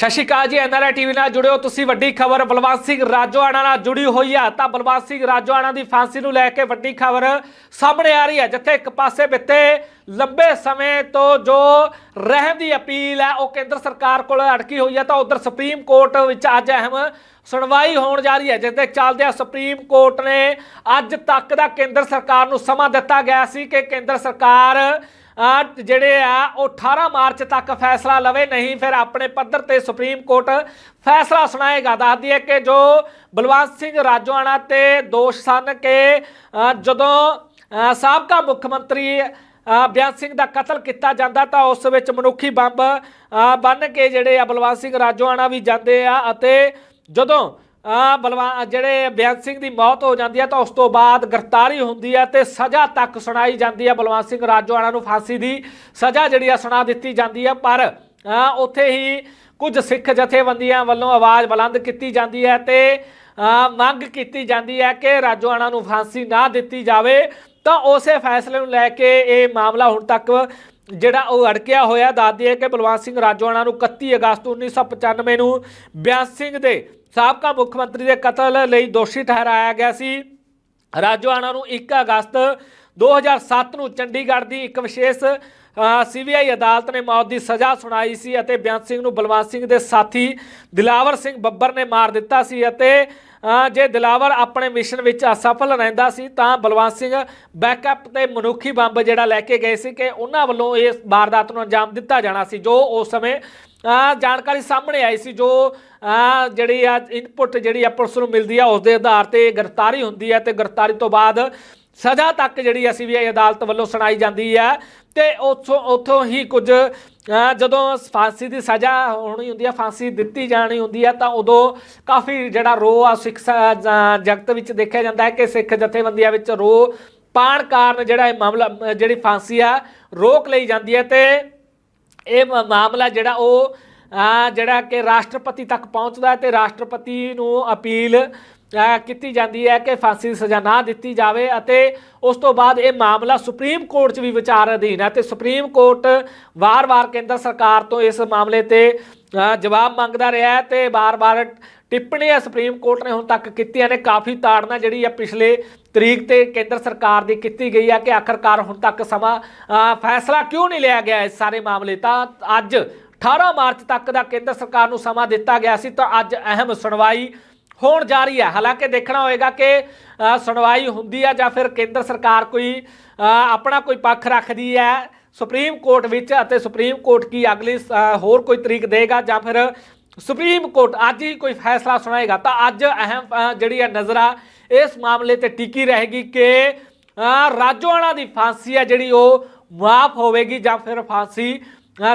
ਸਤਿ ਸ਼੍ਰੀ ਅਕਾਲ ਜੀ NRI TV ਨਾਲ ਜੁੜਿਓ। ਤੁਸੀਂ ਵੱਡੀ ਖਬਰ ਬਲਵੰਤ ਸਿੰਘ ਰਾਜੋਆਣਾ ਨਾਲ ਜੁੜੀ ਹੋਈ ਆ। ਤਾਂ ਬਲਵੰਤ ਸਿੰਘ ਰਾਜੋਆਣਾ ਦੀ ਫਾਂਸੀ ਨੂੰ ਲੈ ਕੇ ਵੱਡੀ ਖਬਰ ਸਾਹਮਣੇ ਆ ਰਹੀ ਹੈ ਜਿੱਥੇ ਇੱਕ ਪਾਸੇ ਬਿੱਤੇ ਲੰਬੇ ਸਮੇਂ ਤੋਂ ਜੋ ਰਹਿਮ ਦੀ ਅਪੀਲ ਹੈ ਉਹ ਕੇਂਦਰ ਸਰਕਾਰ ਕੋਲ ਅਟਕੀ ਹੋਈ ਹੈ ਤਾਂ ਉਧਰ ਸੁਪਰੀਮ ਕੋਰਟ ਵਿੱਚ ਅੱਜ ਅਹਿਮ ਸੁਣਵਾਈ ਹੋਣ ਜਾ ਰਹੀ ਹੈ ਜਿਸ ਦੇ ਚੱਲਦਿਆਂ ਸੁਪਰੀਮ ਕੋਰਟ ਨੇ ਅੱਜ ਤੱਕ ਦਾ ਕੇਂਦਰ ਸਰਕਾਰ ਨੂੰ ਸਮਾਂ ਦਿੱਤਾ ਗਿਆ ਸੀ ਕਿ ਕੇਂਦਰ ਸਰਕਾਰ ਜਿਹੜੇ ਆ ਉਹ 18 ਮਾਰਚ ਤੱਕ ਫੈਸਲਾ ਲਵੇ ਨਹੀਂ ਫਿਰ ਆਪਣੇ ਪੱਧਰ ਤੇ ਸੁਪਰੀਮ ਕੋਰਟ ਫੈਸਲਾ ਸੁਣਾਏਗਾ। ਦੱਸਦੀ ਹੈ ਕਿ ਜੋ ਬਲਵੰਤ ਸਿੰਘ ਰਾਜੋਆਣਾ ਤੇ ਦੋਸ਼ ਸਨ ਕਿ ਜਦੋਂ ਸਾਬਕਾ ਮੁੱਖ ਮੰਤਰੀ ਅ, ਬਿਆਨ ਸਿੰਘ ਦਾ ਕਤਲ ਕੀਤਾ ਜਾਂਦਾ ਤਾਂ ਉਸ ਵਿੱਚ ਮਨੁੱਖੀ ਬੰਬ ਅ, ਬੰਨ ਕੇ ਜਿਹੜੇ ਆ ਬਲਵੰਤ ਸਿੰਘ ਰਾਜੋਆਣਾ ਵੀ ਜਾਂਦੇ ਆ ਅਤੇ ਜਦੋਂ ਬਲਵਾ ਜਿਹੜੇ ਬਿਆਨ ਸਿੰਘ ਦੀ ਮੌਤ ਹੋ ਜਾਂਦੀ ਹੈ ਤਾਂ ਉਸ ਤੋਂ ਬਾਅਦ ਗ੍ਰਿਫਤਾਰੀ ਹੁੰਦੀ ਹੈ ਤੇ ਸਜ਼ਾ ਤੱਕ ਸੁਣਾਈ ਜਾਂਦੀ ਹੈ ਬਲਵੰਤ ਸਿੰਘ ਰਾਜੋਆਣਾ ਨੂੰ ਫਾਂਸੀ ਦੀ ਸਜ਼ਾ ਜਿਹੜੀ ਆ ਸੁਣਾ ਦਿੱਤੀ ਜਾਂਦੀ ਹੈ। ਪਰ ਉੱਥੇ ਹੀ ਕੁਝ ਸਿੱਖ ਜਥੇਬੰਦੀਆਂ ਵੱਲੋਂ ਆਵਾਜ਼ ਬੁਲੰਦ ਕੀਤੀ ਜਾਂਦੀ ਹੈ ਤੇ ਮੰਗ ਕੀਤੀ ਜਾਂਦੀ ਹੈ ਕਿ ਰਾਜੋਆਣਾ ਨੂੰ ਫਾਂਸੀ ਨਾ ਦਿੱਤੀ ਜਾਵੇ। ਤਾਂ ਉਸੇ ਫੈਸਲੇ ਨੂੰ ਲੈ ਕੇ ਇਹ ਮਾਮਲਾ ਹੁਣ ਤੱਕ ਜਿਹੜਾ ਉਹ ਅੜਕਿਆ ਹੋਇਆ ਦੱਸਦੀ ਹੈ ਕਿ ਬਲਵੰਤ ਸਿੰਘ ਰਾਜੋਆਣਾ ਨੂੰ 31 ਅਗਸਤ 1995 ਨੂੰ ਬਿਆਨ ਸਿੰਘ ਦੇ ਸਾਬਕਾ ਮੁੱਖ ਮੰਤਰੀ ਦੇ ਕਤਲ ਲਈ ਦੋਸ਼ੀ ਠਹਿਰਾਇਆ ਗਿਆ ਸੀ। ਰਾਜੋਆਣਾ ਨੂੰ 1 ਅਗਸਤ 2007 ਨੂੰ ਚੰਡੀਗੜ੍ਹ ਦੀ ਇੱਕ ਵਿਸ਼ੇਸ਼ ਸੀਬੀਆਈ ਅਦਾਲਤ ਨੇ ਮੌਤ ਦੀ ਸਜ਼ਾ ਸੁਣਾਈ ਸੀ ਅਤੇ ਬਿਆਨ ਸਿੰਘ ਨੂੰ ਬਲਵੰਤ ਸਿੰਘ ਦੇ ਸਾਥੀ ਦਿਲਾਵਰ ਸਿੰਘ ਬੱਬਰ ਨੇ ਮਾਰ ਦਿੱਤਾ ਸੀ ਅਤੇ ਜੇ ਦਿਲਾਵਰ ਆਪਣੇ ਮਿਸ਼ਨ ਵਿੱਚ ਅਸਫਲ ਰਹਿੰਦਾ ਸੀ, ਤਾਂ ਬਲਵੰਤ ਸਿੰਘ ਬੈਕਅਪ ਤੇ ਮਨੁੱਖੀ ਬੰਬ ਜਿਹੜਾ ਲੈ ਕੇ ਗਏ ਸੀ ਕਿ ਉਹਨਾਂ ਵੱਲੋਂ ਇਸ ਵਾਰਦਾਤ ਨੂੰ ਅੰਜਾਮ ਦਿੱਤਾ ਜਾਣਾ ਸੀ, ਜੋ ਉਸ ਸਮੇਂ ਜਾਣਕਾਰੀ ਸਾਹਮਣੇ ਆਈ ਸੀ, ਜੋ ਜਿਹੜੀ ਆ ਇਨਪੁਟ ਜਿਹੜੀ ਆ ਪੁਲਿਸ ਨੂੰ ਮਿਲਦੀ ਆ, ਉਸ ਦੇ ਆਧਾਰ ਤੇ ਗ੍ਰਿਫਤਾਰੀ ਹੁੰਦੀ ਹੈ ਤੇ ਗ੍ਰਿਫਤਾਰੀ ਤੋਂ ਬਾਅਦ ਸਜ਼ਾ ਤੱਕ ਜਿਹੜੀ ਆ ਸੀਬੀਆਈ ਅਦਾਲਤ ਵੱਲੋਂ ਸੁਣਾਈ ਜਾਂਦੀ ਹੈ ਤੇ ਉੱਥੋਂ ਉੱਥੋਂ ਹੀ ਕੁਝ ਜਦੋਂ ਫਾਂਸੀ ਦੀ ਸਜ਼ਾ ਹੋਣੀ ਹੁੰਦੀ ਹੈ ਫਾਂਸੀ ਦਿੱਤੀ ਜਾਣੀ ਹੁੰਦੀ ਹੈ ਤਾਂ ਉਦੋਂ ਕਾਫੀ ਜਿਹੜਾ ਰੋ ਆ, ਸਿੱਖ ਜਗਤ ਵਿੱਚ ਦੇਖਿਆ ਜਾਂਦਾ ਹੈ ਕਿ ਸਿੱਖ ਜਥੇਬੰਦੀਆਂ ਵਿੱਚ ਰੋ ਪਾਣ ਕਾਰਨ ਜਿਹੜਾ ਇਹ ਮਾਮਲਾ ਜਿਹੜੀ ਫਾਂਸੀ ਆ, ਰੋਕ ਲਈ ਜਾਂਦੀ ਹੈ ਤੇ ਇਹ ਮ- ਮਾਮਲਾ ਜਿਹੜਾ ਉਹ ਜਿਹੜਾ ਕਿ ਰਾਸ਼ਟਰਪਤੀ ਤੱਕ ਪਹੁੰਚਦਾ ਹੈ ਤੇ ਰਾਸ਼ਟਰਪਤੀ ਨੂੰ ਅਪੀਲ ਕੀਤੀ ਜਾਂਦੀ ਹੈ ਕਿ ਫਾਂਸੀ ਦੀ ਸਜ਼ਾ ਨਾ ਦਿੱਤੀ ਜਾਵੇ ਅਤੇ ਉਸ ਤੋਂ ਬਾਅਦ ਇਹ ਮਾਮਲਾ ਸੁਪਰੀਮ ਕੋਰਟ 'ਚ ਵੀ ਵਿਚਾਰ ਅਧੀਨ ਹੈ ਤੇ ਸੁਪਰੀਮ ਕੋਰਟ ਵਾਰ-ਵਾਰ ਕੇਂਦਰ ਸਰਕਾਰ ਤੋਂ ਇਸ ਮਾਮਲੇ ਤੇ ਜਵਾਬ ਮੰਗਦਾ ਰਿਹਾ ਹੈ ਤੇ ਵਾਰ-ਵਾਰ ਟਿੱਪਣੀਆਂ ਸੁਪਰੀਮ ਕੋਰਟ ਨੇ ਹੁਣ ਤੱਕ ਕੀਤੀਆਂ ਨੇ। ਕਾਫੀ ਤਾੜਨਾ ਜਿਹੜੀ ਆ ਪਿਛਲੇ ਤਰੀਕ ਤੇ ਕੇਂਦਰ ਸਰਕਾਰ ਦੀ ਕੀਤੀ ਗਈ ਆ ਕਿ ਆਖਰਕਾਰ ਹੁਣ ਤੱਕ ਸਮਾਂ ਫੈਸਲਾ ਕਿਉਂ ਨਹੀਂ ਲਿਆ ਗਿਆ ਇਸ ਸਾਰੇ ਮਾਮਲੇ? ਤਾਂ ਅੱਜ 18 ਮਾਰਚ ਤੱਕ ਦਾ ਕੇਂਦਰ ਸਰਕਾਰ ਨੂੰ ਸਮਾਂ ਦਿੱਤਾ ਗਿਆ ਸੀ ਤਾਂ ਅੱਜ ਅਹਿਮ ਸੁਣਵਾਈ ਹੋਣ ਜਾ ਰਹੀ ਹੈ। ਹਾਲਾਂਕਿ ਦੇਖਣਾ ਹੋਏਗਾ ਕਿ ਸੁਣਵਾਈ ਹੁੰਦੀ ਹੈ ਜਾਂ ਫਿਰ ਕੇਂਦਰ ਸਰਕਾਰ ਕੋਈ ਆਪਣਾ ਕੋਈ ਪੱਖ ਰੱਖਦੀ ਹੈ। ਸੁਪਰੀਮ ਕੋਰਟ ਵਿੱਚ ਅਤੇ ਸੁਪਰੀਮ ਕੋਰਟ ਕੀ ਅਗਲੀ ਅ, ਹੋਰ ਕੋਈ ਤਰੀਕ ਦੇਗਾ ਜਾਂ ਫਿਰ ਸੁਪਰੀਮ ਕੋਰਟ ਅੱਜ ਹੀ ਕੋਈ ਫੈਸਲਾ ਸੁਣਾਏਗਾ। ਤਾਂ ਅੱਜ ਅਹਿਮ ਜਿਹੜੀ ਹੈ ਨਜ਼ਰ ਆ ਇਸ ਮਾਮਲੇ ਤੇ ਟਿਕੀ ਰਹੇਗੀ ਕਿ ਰਾਜੋਆਣਾ ਦੀ ਫਾਂਸੀ ਹੈ ਜਿਹੜੀ ਉਹ ਮਾਫ ਹੋਵੇਗੀ ਜਾਂ ਫਿਰ ਫਾਂਸੀ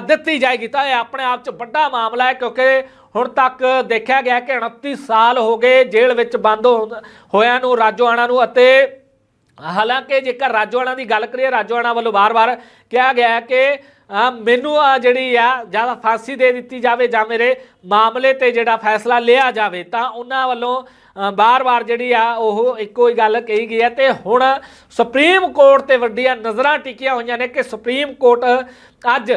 ਦਿੱਤੀ ਜਾਏਗੀ। ਤਾਂ ਇਹ ਆਪਣੇ ਆਪ 'ਚ ਵੱਡਾ ਮਾਮਲਾ ਹੈ ਕਿਉਂਕਿ ਹੁਣ ਤੱਕ ਦੇਖਿਆ ਗਿਆ ਕਿ 29 ਸਾਲ ਹੋ ਗਏ ਜੇਲ੍ਹ ਵਿੱਚ ਬੰਦ ਹੋ- ਹੋਇਆਂ ਨੂੰ ਰਾਜੋਆਣਾ ਨੂੰ ਅਤੇ ਹਾਲਾਂਕਿ ਜੇਕਰ ਰਾਜੋਆਣਾ ਦੀ ਗੱਲ ਕਰੀਏ ਰਾਜੋਆਣਾ ਵੱਲੋਂ ਵਾਰ-ਵਾਰ ਕਿਹਾ ਗਿਆ ਕਿ ਮੈਨੂੰ ਜਿਹੜੀ ਆ ਜਾਂ ਫਾਂਸੀ ਦੇ ਦਿੱਤੀ ਜਾਵੇ ਜਾਂ ਮੇਰੇ ਮਾਮਲੇ ਤੇ ਜਿਹੜਾ ਫੈਸਲਾ ਲਿਆ ਜਾਵੇ ਤਾਂ ਉਹਨਾਂ ਵੱਲੋਂ ਅ, ਬਾਰ-ਬਾਰ ਜਿਹੜੀ ਆ ਉਹ ਇੱਕੋ ਹੀ ਗੱਲ ਕਹੀ ਗਈ ਹੈ ਤੇ ਹੁਣ ਸੁਪਰੀਮ ਕੋਰਟ ਤੇ ਵੱਡੀਆਂ ਨਜ਼ਰਾਂ ਟਿਕੀਆਂ ਹੋਈਆਂ ਨੇ ਕਿ ਸੁਪਰੀਮ ਕੋਰਟ ਅੱਜ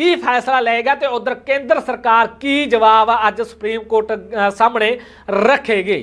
ਕੀ ਫੈਸਲਾ ਲਏਗਾ ਤੇ ਉਧਰ ਕੇਂਦਰ ਸਰਕਾਰ ਕੀ ਜਵਾਬ ਅੱਜ ਸੁਪਰੀਮ ਕੋਰਟ ਸਾਹਮਣੇ ਰੱਖੇਗੀ?